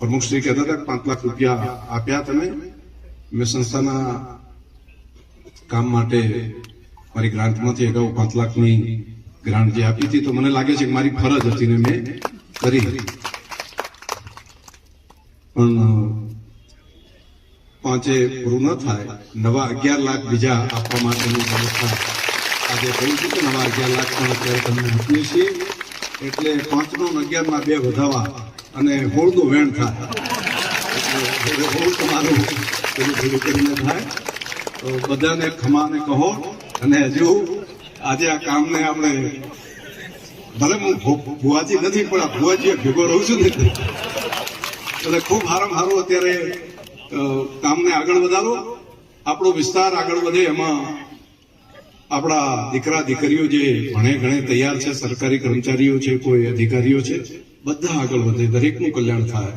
પ્રમુખ શ્રી કહેતા હતા પાંચ લાખ રૂપિયા આપ્યા તમે મેં સંસ્થાના કામ માટે મારી ગ્રાન્ટમાંથી અગાઉ પાંચ લાખની ગ્રાન્ટ જે આપી હતી તો મને લાગે છે કે મારી ફરજ હતી ને મેં કરી પણ પાંચે પૂરું ન થાય નવા અગિયાર લાખ બીજા આપવા માટેની વ્યવસ્થા આજે કહ્યું છું કે નવા અગિયાર લાખ પણ અત્યારે તમને આપીએ છીએ, એટલે પાંચનો અગિયારમાં બે વધાવા અને હોળનું વેણ થાય હોળ તમારું પેલું ભેગું કરીને થાય તો બધાને ખમાને કહો અને હજુ આજે આ કામને આપણે ભલે હું ભુવાજી નથી, પણ આ ભુવાજી ભેગો રહું છું ને એટલે. ખૂબ સારામાં સારું અત્યારે કામને આગળ વધારો. આપણો વિસ્તાર આગળ વધે એમાં આપણા દીકરા દીકરીઓ જે ભણે ગણે તૈયાર છે, સરકારી કર્મચારીઓ છે, કોઈ અધિકારીઓ છે બધા આગળ વધે દરેકનું કલ્યાણ થાય.